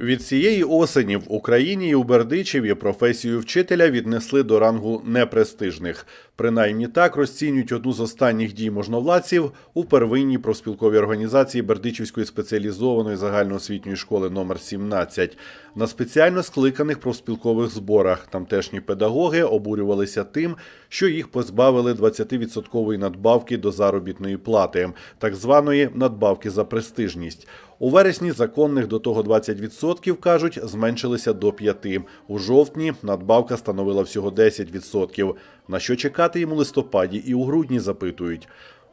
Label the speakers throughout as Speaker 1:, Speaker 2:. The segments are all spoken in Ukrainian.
Speaker 1: Від цієї осені в Україні і у Бердичеві професію вчителя віднесли до рангу непрестижних. Принаймні так розцінюють одну з останніх дій можновладців у первинній профспілковій організації Бердичівської спеціалізованої загальноосвітньої школи номер 17 На спеціально скликаних профспілкових зборах тамтешні педагоги обурювалися тим, що їх позбавили 20% надбавки до заробітної плати, так званої надбавки за престижність. У вересні законних до того 20%, кажуть, зменшилися до 5%. У жовтні надбавка становила всього 10%. На що чекати їм у листопаді і у грудні, запитують.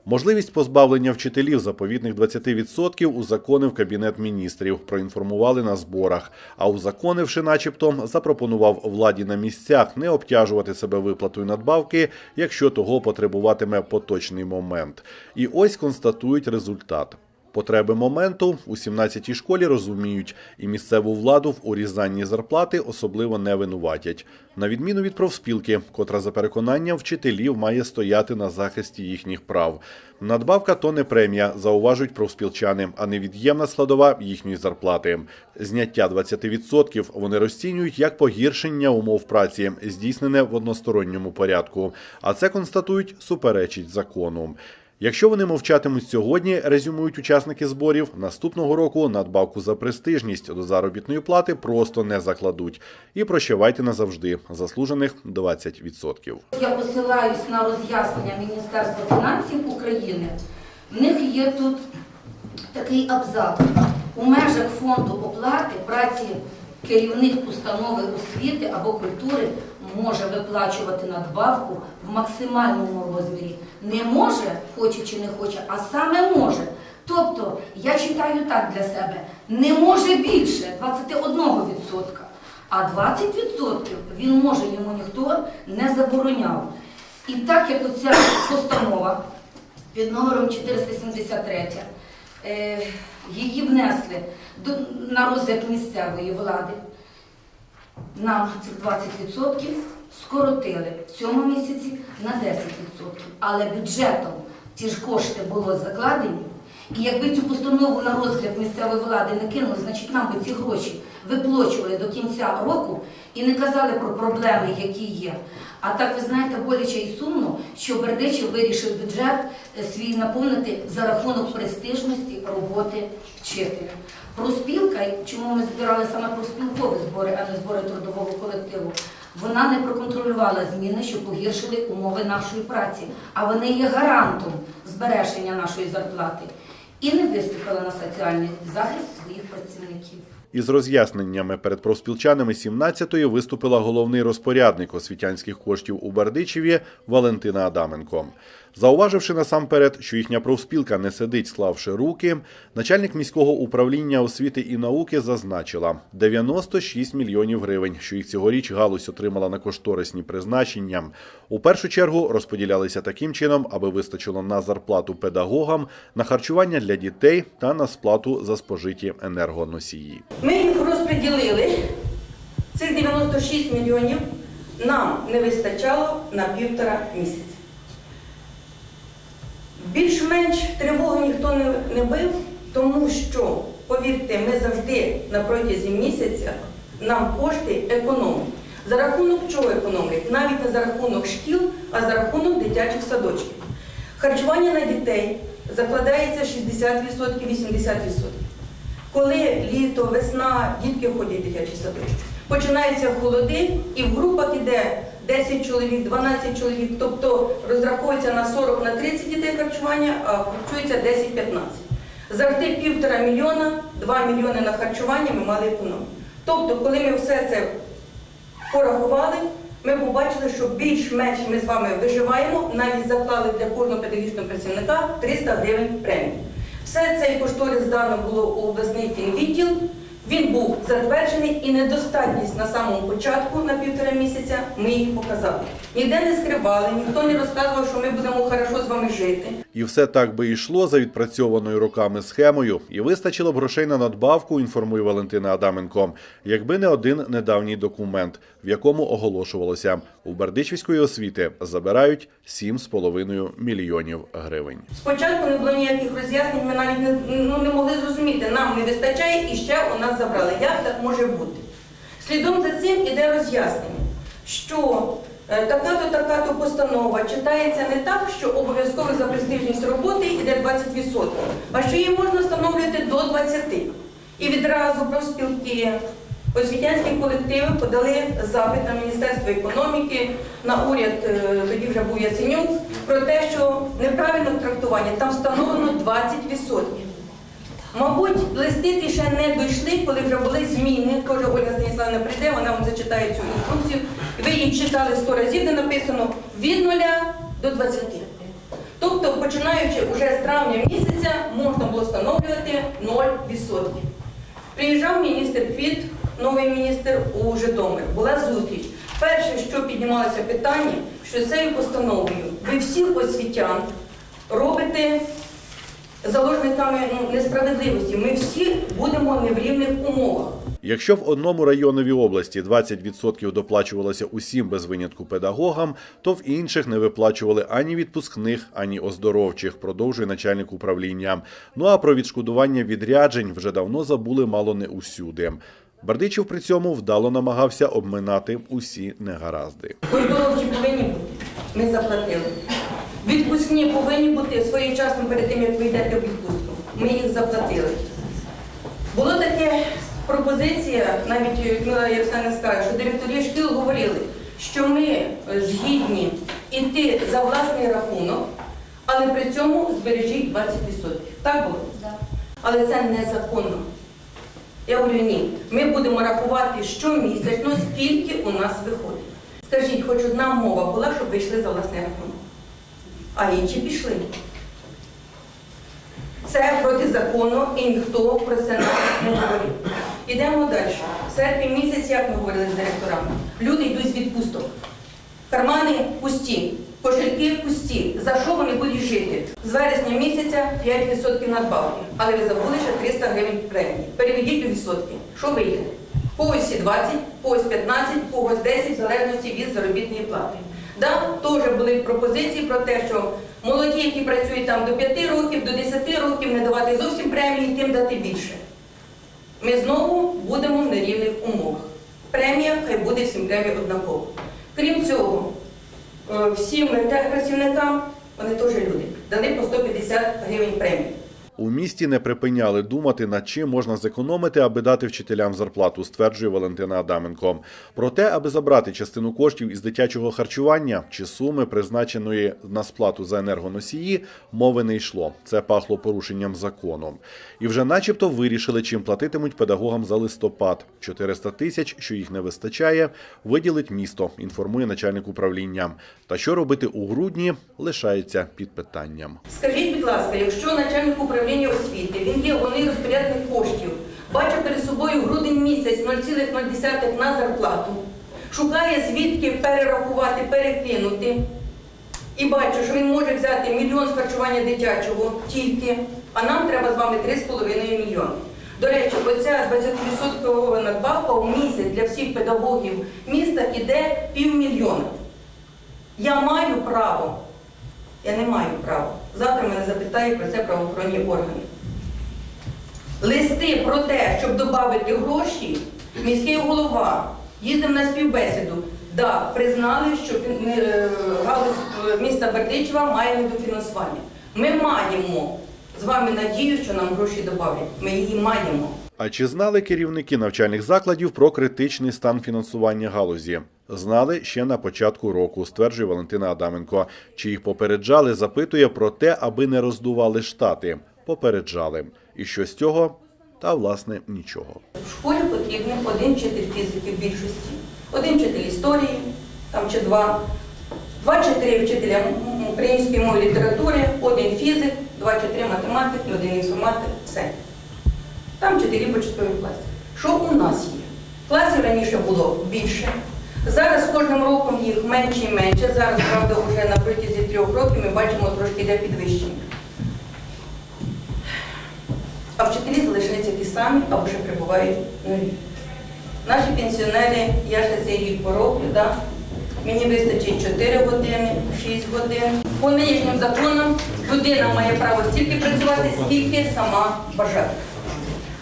Speaker 1: Можливість позбавлення вчителів заповітних 20% узаконив Кабінет міністрів, проінформували на зборах. А узаконивши начебто, запропонував владі на місцях не обтяжувати себе виплатою надбавки, якщо того потребуватиме поточний момент. І ось констатують результат. Потреби моменту у 17-й школі розуміють, і місцеву владу в урізанні зарплати особливо не винуватять. На відміну від профспілки, котра за переконанням вчителів має стояти на захисті їхніх прав. Надбавка то не премія, зауважують профспілчани, а невід'ємна складова їхньої зарплати. Зняття 20% вони розцінюють як погіршення умов праці, здійснене в односторонньому порядку. А це констатують суперечить закону. Якщо вони мовчатимуть сьогодні, резюмують учасники зборів, наступного року надбавку за престижність до заробітної плати просто не закладуть. І прощавайте назавжди заслужених 20%.
Speaker 2: Я посилаюсь на роз'яснення Міністерства фінансів України. В них є тут такий абзац. У межах фонду оплати праці керівник установи освіти або культури може виплачувати надбавку в максимальному розмірі. Не може, хоче чи не хоче, а саме може. Тобто, я читаю так для себе, не може більше 21%. А 20% він може, йому ніхто не забороняв. І так як оця постанова під номером 473, е, її внесли на розгляд місцевої влади, нам цих 20% скоротили в цьому місяці на 10%. Але бюджетом ці ж кошти було закладені. І якби цю постанову на розгляд місцевої влади не кинули, значить нам би ці гроші виплачували до кінця року і не казали про проблеми, які є. А так ви знаєте, боляче і сумно, що Бердичів вирішив бюджет е, свій наповнити за рахунок престижності роботи вчителя. Проспілка, чому ми збирали саме проспілкові збори, а не збори трудового колективу, вона не проконтролювала зміни, що погіршили умови нашої праці, а вони є гарантом збереження нашої зарплати. І не виступила на соціальний захист своїх працівників.
Speaker 1: Із роз'ясненнями перед профспілчанами 17-ї виступила головний розпорядник освітянських коштів у Бердичеві Валентина Адаменко. Зауваживши насамперед, що їхня профспілка не сидить, склавши руки, начальник міського управління освіти і науки зазначила 96 мільйонів гривень, що їх цьогоріч галузь отримала на кошторисні призначення. У першу чергу розподілялися таким чином, аби вистачило на зарплату педагогам, на харчування для дітей та на сплату за спожиті енергоносії.
Speaker 3: Ми їх розподілили. Цих 96 мільйонів нам не вистачало на півтора місяця. Більш-менш тривоги ніхто не, не бив, тому що, повірте, ми завжди на протязі місяця нам кошти економимо. За рахунок чого економлять? Навіть не за рахунок шкіл, а за рахунок дитячих садочків. Харчування на дітей закладається 60%, 80%. Коли літо, весна, дітки ходять в дитячі садочки. Починаються холоди, і в групах іде 10 чоловік, 12 чоловік, тобто розраховується на 40 на 30 дітей харчування, а харчується 10-15. Завжди півтора мільйона, 2 мільйони на харчування ми мали економію. Тобто, коли ми все це порахували, ми побачили, що більш-менш ми з вами виживаємо, навіть заклали для кожного педагогічного працівника 300 гривень премії. Все цей кошторис здано було у обласний фінвідділ. Він був затверджений і недостатність на самому початку на півтора місяця ми їх показали. Ніде не скривали, ніхто не розказував, що ми будемо хорошо з вами жити.
Speaker 1: І все так би йшло за відпрацьованою роками схемою, і вистачило б грошей на надбавку, інформує Валентина Адаменко, якби не один недавній документ, в якому оголошувалося. У Бердичівської освіти забирають 7,5 мільйонів гривень.
Speaker 3: Спочатку не було ніяких роз'яснень, ми навіть не, ну, не могли зрозуміти, нам не вистачає і ще у нас забрали. Як так може бути? Слідом за цим іде роз'яснення, що е, така-то, така-то постанова читається не так, що обов'язково за престижність роботи йде 20%, а що її можна встановлювати до 20%. І відразу профспілки, освітянські колективи подали запит на Міністерство економіки, на уряд, е, тоді вже був Яценюк, про те, що неправильне трактування там встановлено 20%. Мабуть, листи ті ще не дійшли, коли вже були зміни. Каже, Ольга Станіславівна прийде, вона вам зачитає цю інструкцію. Ви її читали сто разів, де написано від 0 до 20. Тобто, починаючи вже з травня місяця, можна було встановлювати 0%. Приїжджав міністр Квіт, новий міністр у Житомир. Була зустріч. Перше, що піднімалося питання, що цією постановою ви всіх освітян робите заложниками ну, несправедливості. Ми всі будемо не в рівних умовах.
Speaker 1: Якщо в одному районові області 20% доплачувалося усім без винятку педагогам, то в інших не виплачували ані відпускних, ані оздоровчих, продовжує начальник управління. Ну а про відшкодування відряджень вже давно забули мало не усюди. Бердичів при цьому вдало намагався обминати усі негаразди.
Speaker 3: Оздоровчі повинні. Ми заплатили. Відпускні повинні бути своєчасно перед тим, як ви йдете в відпустку. Ми їх заплатили. Було таке пропозиція, навіть Людмила Ярославівна скаже, що директорі шкіл говорили, що ми е, згідні йти за власний рахунок, але при цьому збережіть 20%. Так було? Але це незаконно. Я говорю, ні. Ми будемо рахувати щомісячно, скільки у нас виходить. Скажіть, хоч одна мова була, щоб ви йшли за власний рахунок. А інші пішли. Це протизаконно і ніхто про це не говорив. Ідемо далі. В серпні місяць, як ми говорили з директорами, люди йдуть з відпусток. Кармани пусті, кошельки пусті. За що вони будуть жити? З вересня місяця 5% надбавки. Але ви забули ще 300 гривень премії. Переведіть у відсотки. Що вийде? Когось 20, когось 15, когось 10, в залежності від заробітної плати. Да, теж були пропозиції про те, що молоді, які працюють там до 5 років, до 10 років, не давати зовсім премії, тим дати більше. Ми знову будемо в нерівних умовах. Премія хай буде всім премія однаково. Крім цього, е, всім техпрацівникам, вони теж люди, дали по 150 гривень премії.
Speaker 1: У місті не припиняли думати, над чим можна зекономити, аби дати вчителям зарплату, стверджує Валентина Адаменко. Проте, аби забрати частину коштів із дитячого харчування чи суми, призначеної на сплату за енергоносії, мови не йшло. Це пахло порушенням закону. І вже начебто вирішили, чим платитимуть педагогам за листопад. 400 тисяч, що їх не вистачає, виділить місто, інформує начальник управління. Та що робити у грудні, лишається під питанням.
Speaker 3: Скажіть, ласка, якщо начальник управління освіти, він є головний розпорядник коштів, бачить перед собою грудень місяць 0,0 на зарплату, шукає звідки перерахувати, перекинути, і бачу, що він може взяти мільйон з харчування дитячого тільки, а нам треба з вами 3,5 мільйони. До речі, оця 20% надбавка в місяць для всіх педагогів міста іде півмільйона. Я маю право я не маю права. Завтра мене запитають про це правоохоронні органи. Листи про те, щоб додати гроші, міський голова їздив на співбесіду. Да, признали, що е, галузь е, міста Бердичева має недофінансування. Ми маємо з вами надію, що нам гроші додавлять. Ми її маємо.
Speaker 1: А чи знали керівники навчальних закладів про критичний стан фінансування галузі? Знали ще на початку року, стверджує Валентина Адаменко. Чи їх попереджали, запитує про те, аби не роздували штати. Попереджали. І що з цього? Та власне нічого.
Speaker 3: В школі потрібен один вчитель фізики в більшості, один вчитель історії, там чи два, два чи три вчителя української мови літератури, один фізик, два чи три математики, один інформатик, все. Там вчителі початкових класів. Що у нас є? Класів раніше було більше. Зараз з кожним роком їх менше і менше. Зараз, правда, вже на протязі трьох років ми бачимо трошки йде підвищення. А вчителі залишаються ті самі або ще прибувають нові. Наші пенсіонери, я ще цей рік пороблю, да? мені вистачить 4 години, 6 годин. По нинішнім законам людина має право стільки працювати, скільки сама бажає.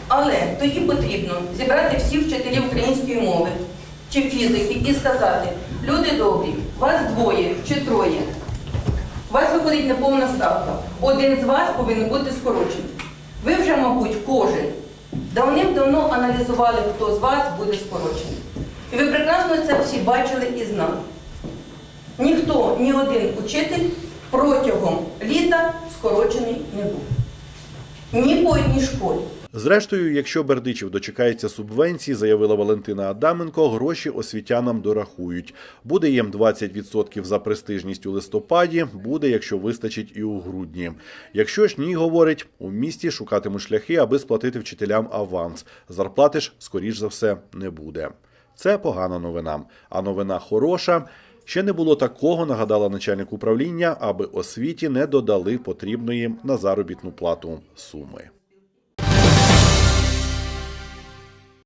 Speaker 3: Але тоді потрібно зібрати всіх вчителів української мови чи фізики і сказати, люди добрі, вас двоє чи троє. У вас виходить неповна ставка. Один з вас повинен бути скорочений. Ви вже, мабуть, кожен давним-давно аналізували, хто з вас буде скорочений. І ви прекрасно це всі бачили і знали. Ніхто, ні один учитель протягом літа скорочений не був. Ні по одній школі.
Speaker 1: Зрештою, якщо Бердичів дочекається субвенції, заявила Валентина Адаменко, гроші освітянам дорахують. Буде їм 20% за престижність у листопаді, буде, якщо вистачить і у грудні. Якщо ж ні, говорить, у місті шукатимуть шляхи, аби сплатити вчителям аванс. Зарплати ж, скоріш за все, не буде. Це погана новина. А новина хороша. Ще не було такого, нагадала начальник управління, аби освіті не додали потрібної на заробітну плату суми.